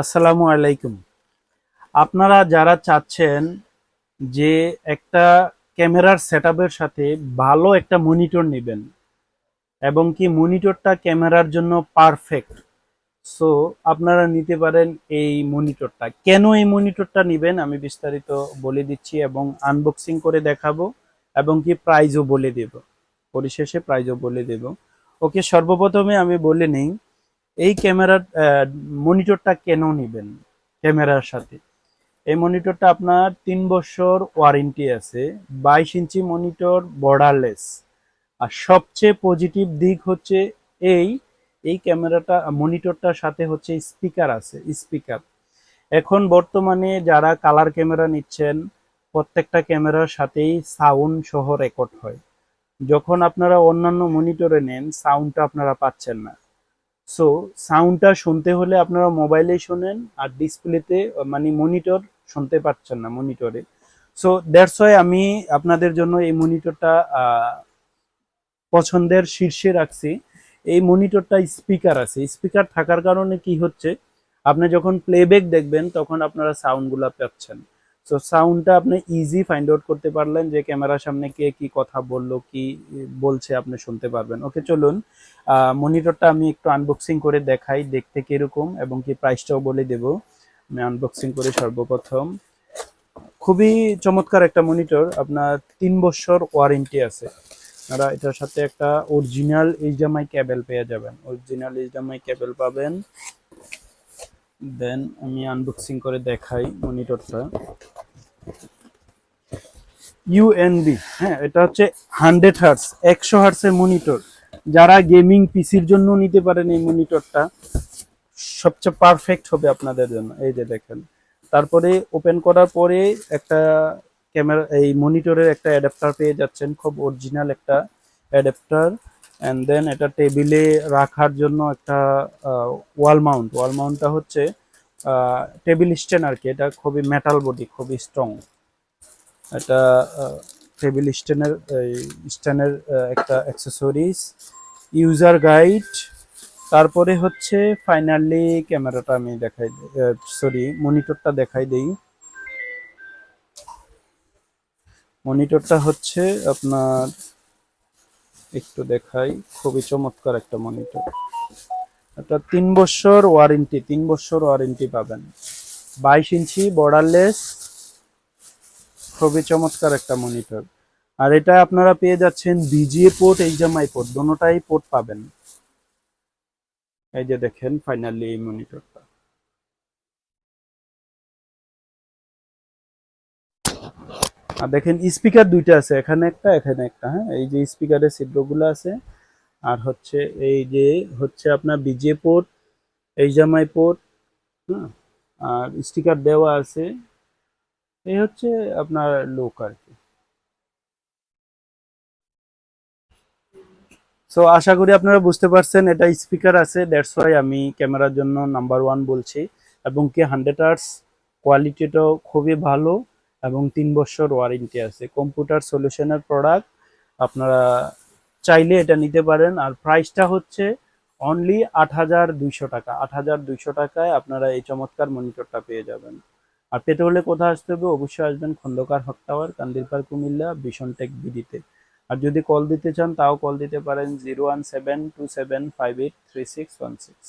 আসসালামু আলাইকুম। আপনারা যারা চাচ্ছেন যে একটা ক্যামেরার সেটআপের সাথে ভালো একটা মনিটর নেবেন এবং কি মনিটরটা ক্যামেরার জন্য পারফেক্ট, সো আপনারা নিতে পারেন এই মনিটরটা। কেন এই মনিটরটা নেবেন আমি বিস্তারিত বলে দিচ্ছি এবং আনবক্সিং করে দেখাবো এবং কি প্রাইজও বলে দেব। পরিশেষে প্রাইজও বলে দেব। ওকে, সর্বপ্রথমে আমি বলে নেই এই ক্যামেরার মনিটরটা কেন নেবেন ক্যামেরার সাথে? এই মনিটরটা আপনার তিন বছর ওয়ারেন্টি আছে, বাইশ ইঞ্চি মনিটর বর্ডারলেস আর সবচেয়ে পজিটিভ দিক হচ্ছে এই এই ক্যামেরাটা, মনিটরটার সাথে হচ্ছে স্পিকার আছে স্পিকার এখন বর্তমানে যারা কালার ক্যামেরা নিচ্ছেন, প্রত্যেকটা ক্যামেরার সাথেই সাউন্ড সহ রেকর্ড হয়। যখন আপনারা অন্যান্য মনিটরে নেন সাউন্ডটা আপনারা পাচ্ছেন না। সো সাউন্ডটা শুনতে হলে আপনারা মোবাইলে শোনেন আর ডিসপ্লেতে মানে মনিটর শুনতে পাচ্ছেন না মনিটরে সো দ্যাটস ওয়াই আমি আপনাদের জন্য এই মনিটরটা পছন্দের শীর্ষে রাখছি। এই মনিটরটা স্পিকার আছে। স্পিকার থাকার কারণে কি হচ্ছে, আপনি যখন প্লেব্যাক দেখবেন, তখন আপনারা সাউন্ডগুলো পাচ্ছেন। সো সাউন্ডটা আপনি ইজি ফাইন্ড আউট করতে পারলেন যে ক্যামেরার সামনে কে কি কথা বলল, কি বলছে আপনি শুনতে পারবেন। ওকে চলুন মনিটরটা আমি একটু আনবক্সিং করে দেখাই, দেখতে কীরকম এবং কি প্রাইসটাও বলে দেব। আমি আনবক্সিং করে সর্বপ্রথম। খুবই চমৎকার একটা মনিটর আপনার তিন বছর ওয়ারেন্টি আছে। আপনারা এটার সাথে একটা অরিজিনাল এইচডিএমআই কেবল পেয়ে যাবেন। অরিজিনাল এইচডিএমআই কেবল পাবেন। দেন আমি আনবক্সিং করে দেখাই মনিটরটা ইউএনবি হ্যাঁ এটা হচ্ছে হান্ড্রেড হার্টস একশো হার্টসের মনিটর যারা গেমিং পিসির জন্য নিতে পারেন এই মনিটরটা সবচেয়ে পারফেক্ট হবে আপনাদের জন্য। এই যে দেখেন, তারপরে ওপেন করার পরে একটা ক্যামেরা এই মনিটরের একটা অ্যাডাপ্টার পেয়ে যাচ্ছেন, খুব অরিজিনাল একটা অ্যাডাপ্টার অ্যান্ড দেন এটা টেবিলে রাখার জন্য একটা ওয়াল মাউন্ট ওয়াল মাউন্টটা হচ্ছে টেবিল স্ট্যান্ড আর কি, এটা খুবই মেটাল বডি খুবই স্ট্রং এটা টেবিল স্ট্যান্ডের স্ট্যান্ডের একটা অ্যাক্সেসরিজ ইউজার গাইড তারপরে হচ্ছে ফাইনালি ক্যামেরাটা আমি দেখাই সরি মনিটরটা দেখাই দেই। মনিটরটা হচ্ছে আপনার, একটু দেখাই, খুবই চমৎকার একটা মনিটর এটা তিন বছর ওয়ারেন্টি তিন বছর ওয়ারেন্টি পাবেন। বাইশ ইঞ্চি বর্ডারলেস খুবই চমৎকার একটা মনিটর আর এটা আপনারা পেয়ে যাচ্ছেন বিজিএ পোর্ট এইচডিএমআই পোর্ট দোনোটাই পোর্ট পাবেন। এই যে দেখেন ফাইনালি এই মনিটরটা আর দেখেন স্পিকার দুইটা আছে, এখানে একটা এখানে একটা হ্যাঁ? এই যে স্পিকারের ছিদ্রগুলো আছে আর হচ্ছে এই যে হচ্ছে আপনার বিজে পোর্ট এইচডিএমআই পোর্ট হ্যাঁ? আর স্টিকার দেওয়া আছে। এই হচ্ছে আপনার লোক আর কি। সো আশা করি আপনারা বুঝতে পারছেন, এটা স্পিকার আছে দ্যাটস ওয়াই আমি ক্যামেরার জন্য নাম্বার ওয়ান বলছি। এবং কি হান্ড্রেড আর্টস কোয়ালিটিটাও খুবই ভালো, এবং তিন বছর ওয়ারেন্টি আছে। কম্পিউটার সলিউশনের প্রোডাক্ট আপনারা চাইলে এটা নিতে পারেন। আর প্রাইসটা হচ্ছে অনলি আট হাজার দুইশো টাকা। আট হাজার দুইশো টাকায় আপনারা এই চমৎকার মনিটরটা পেয়ে যাবেন। আর পেতে হলে কোথায় আসতে হবে? অবশ্যই আসবেন খন্দকার হক টাওয়ার কান্দিরপাড়, কুমিল্লা, ভীষণ টেক বিডিতে আর যদি কল দিতে চান, তাও কল দিতে পারেন zero one seven two seven five eight three six one six